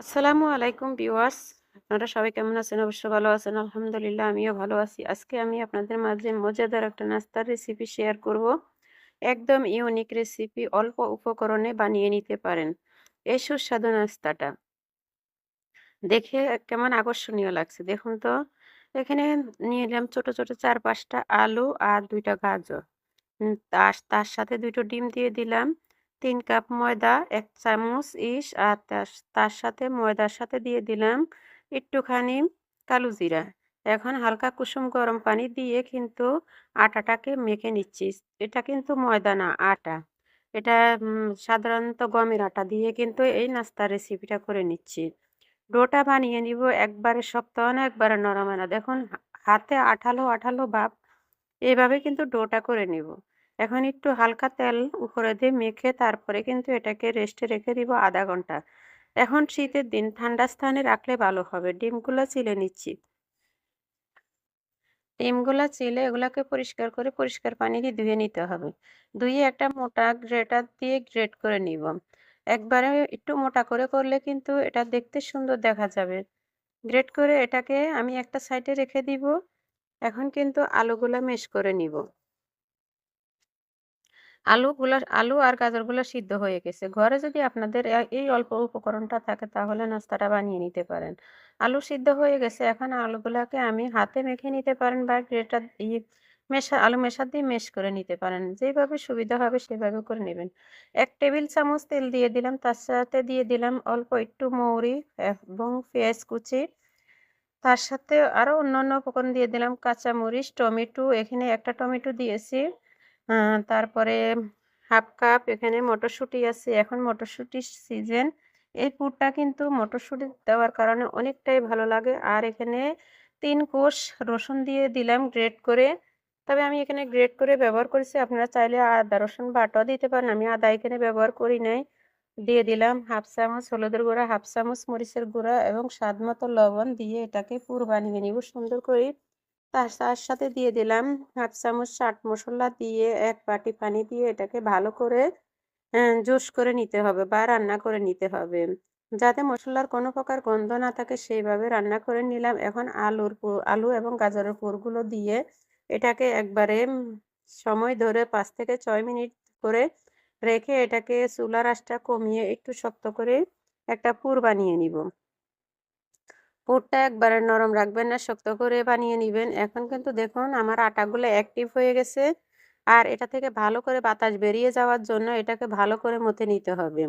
আসসালামু আলাইকুম ভিউয়ার্স। আপনারা সবাই কেমন আছেন? অবশ্য ভালো আছেন, আলহামদুলিল্লাহ, আমিও ভালো আছি। আজকে আমি আপনাদের মাঝে মজাদার একটা নাস্তার রেসিপি শেয়ার করব। একদম ইউনিক রেসিপি অল্প উপকরণে বানিয়ে নিতে পারেন। এই সুস্বাদু নাস্তাটা। দেখে কেমন আকর্ষণীয় লাগছে, দেখুন তো। এখানে নিয়ে নিলাম ছোট ছোট চার পাঁচটা আলু আর দুইটা গাজর। তার তার সাথে দুটো ডিম দিয়ে দিলাম। তিন কাপ ময়দা, এক চামচ ইস, আর তার সাথে ময়দার সাথে দিয়ে দিলাম একটুখানি কালো জিরা। এখন হালকা কুসুম গরম পানি দিয়ে কিন্তু আটাটাকে মেখে নিচ্ছি। এটা কিন্তু ময়দা না, আটা। এটা সাধারণত গমের আটা দিয়ে কিন্তু এই নাস্তার রেসিপিটা করে নিচ্ছি। ডোটা বানিয়ে নিব একবারে শক্ত না, একবারে নরম না। দেখুন হাতে আঠালো আঠালো ভাব। এইভাবে কিন্তু ডোটা করে নিব। এখন একটু হালকা তেল উপরে দিয়ে মেখে তারপরে কিন্তু এটাকে রেস্টে রেখে দিব আধা ঘণ্টা। এখন শীতের দিন, ঠান্ডা স্থানে রাখলে ভালো হবে। ডিমগুলো চিলে নিচ্ছি। ডিমগুলো চিলে এগুলাকে পরিষ্কার করে পরিষ্কার পানি দিয়ে ধুয়ে নিতে হবে। ধুয়ে একটা মোটা গ্রেটার দিয়ে গ্রেট করে নিব। একবারে একটু মোটা করে করলে কিন্তু এটা দেখতে সুন্দর দেখা যাবে। গ্রেট করে এটাকে আমি একটা সাইডে রেখে দিব। এখন কিন্তু আলুগুলা মেশ করে নিব। আলুগুলা, আলু আর গাজরগুলো সিদ্ধ হয়ে গেছে। ঘরে যদি আপনাদের এই অল্প উপকরণটা থাকে তাহলে নাস্তাটা বানিয়ে নিতে পারেন। আলু সিদ্ধ হয়ে গেছে। এখন আলুগুলাকে আমি হাতে মেখে নিতে পারেন বা গ্রেটার দিয়ে মেশা, আলু মেশা দিয়ে মেশ করে নিতে পারেন। যেভাবে সুবিধা হবে সেভাবে করে নেবেন। এক টেবিল চামচ তেল দিয়ে দিলাম। তার সাথে দিয়ে দিলাম অল্প একটু মৌরি এবং পেঁয়াজ কুচি। তার সাথে আরও অন্যান্য উপকরণ দিয়ে দিলাম কাঁচামরিচ, টমেটো। এখানে একটা টমেটো দিয়েছি। তারপরে হাফ কাপ, এখানে মটরশুঁটি আছে। এখন মটরশুঁটির সিজন এই পুরটা কিন্তু মটরশুঁটি দেওয়ার কারণে অনেকটাই ভালো লাগে। আর এখানে তিন কোষ রসুন দিয়ে দিলাম গ্রেট করে। তবে আমি এখানে গ্রেট করে ব্যবহার করেছি। আপনারা চাইলে আদা, রসুন বাটাও দিতে পারেন। আমি আদা এখানে ব্যবহার করি নাই। দিয়ে দিলাম হাফ চামচ হলুদের গুঁড়া, হাফ চামচ মরিচের গুঁড়া এবং স্বাদ মতো লবণ দিয়ে এটাকে পুর বানিয়ে নিব সুন্দর করে। তার তার সাথে দিয়ে দিলাম হাফ চামচ চাট মশলা দিয়ে এক বাটি পানি দিয়ে এটাকে ভালো করে জুস করে নিতে হবে বা রান্না করে নিতে হবে। যাতে মশলার কোনো প্রকার গন্ধ না থাকে সেইভাবে রান্না করে নিলাম। এখন আলুর আলু এবং গাজরের পুরগুলো দিয়ে এটাকে একবারে সময় ধরে পাঁচ থেকে ছয় মিনিট করে রেখে এটাকে চুলার আঁচটা কমিয়ে একটু শক্ত করে একটা পুর বানিয়ে নিব। পুরটা একবারে নরম রাখবেন না, শক্ত করে বানিয়ে নেবেন। এখন কিন্তু দেখুন আমার আটাগুলো অ্যাক্টিভ হয়ে গেছে। আর এটা থেকে ভালো করে বাতাস বেরিয়ে যাওয়ার জন্য এটাকে ভালো করে মতে নিতে হবে।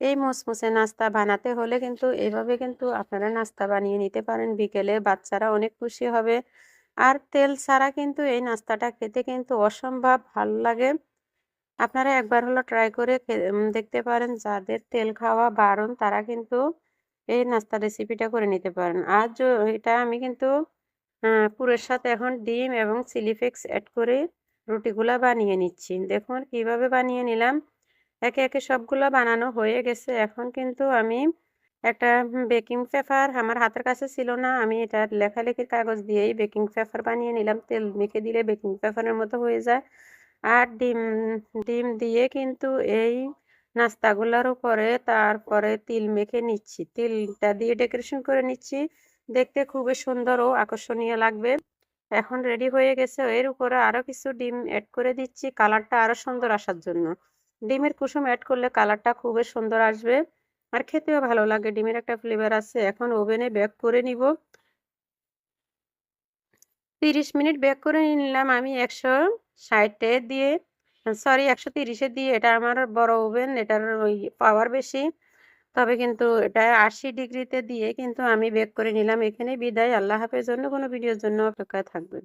এই মুসমুসে নাস্তা বানাতে হলে কিন্তু এইভাবে কিন্তু আপনারা নাস্তা বানিয়ে নিতে পারেন। বিকেলে বাচ্চারা অনেক খুশি হবে। আর তেল ছাড়া কিন্তু এই নাস্তাটা খেতে কিন্তু অসম্ভব ভালো লাগে। আপনারা একবার হলো ট্রাই করে দেখতে পারেন। যাদের তেল খাওয়া বারণ তারা কিন্তু এই নাস্তা রেসিপিটা করে নিতে পারেন। আর এটা আমি কিন্তু পুরের সাথে এখন ডিম এবং চিলি ফ্লেক্স অ্যাড করে রুটিগুলা বানিয়ে নিচ্ছি। দেখুন কীভাবে বানিয়ে নিলাম। একে একে সবগুলো বানানো হয়ে গেছে। এখন কিন্তু আমি একটা বেকিং পেপার আমার হাতের কাছে ছিল না। আমি এটা লেখালেখির কাগজ দিয়েই বেকিং পেপার বানিয়ে নিলাম। তেল মেখে দিলে বেকিং পেপারের মতো হয়ে যায়। আর ডিম ডিম দিয়ে কিন্তু এই নাস্তাগুলোর উপরে তারপরে তিল মেখে নিচ্ছি। তিলটা দিয়ে ডেকোরেশন করে নিচ্ছি। দেখতে খুবই সুন্দর ও আকর্ষণীয় লাগবে। এখন রেডি হয়ে গেছে। এর উপরে আরও কিছু ডিম অ্যাড করে দিচ্ছি। কালারটা আরও সুন্দর আসার জন্য। ডিমের কুসুম অ্যাড করলে কালারটা খুবই সুন্দর আসবে। আর খেতেও ভালো লাগে। ডিমের একটা ফ্লেভার আছে। এখন ওভেনে বেক করে নিব। তিরিশ মিনিট বেক করে নিলাম আমি একশো ষাটে দিয়ে। সরি একশো তিরিশে দিয়ে, এটা আমার বড় ওভেন এটার ওই পাওয়ার বেশি। তবে কিন্তু এটা আশি ডিগ্রিতে দিয়ে কিন্তু আমি বেক করে নিলাম। এখানে বিদায়। আল্লাহ হাফের জন্য কোনো ভিডিওর জন্য অপেক্ষায় থাকবেন।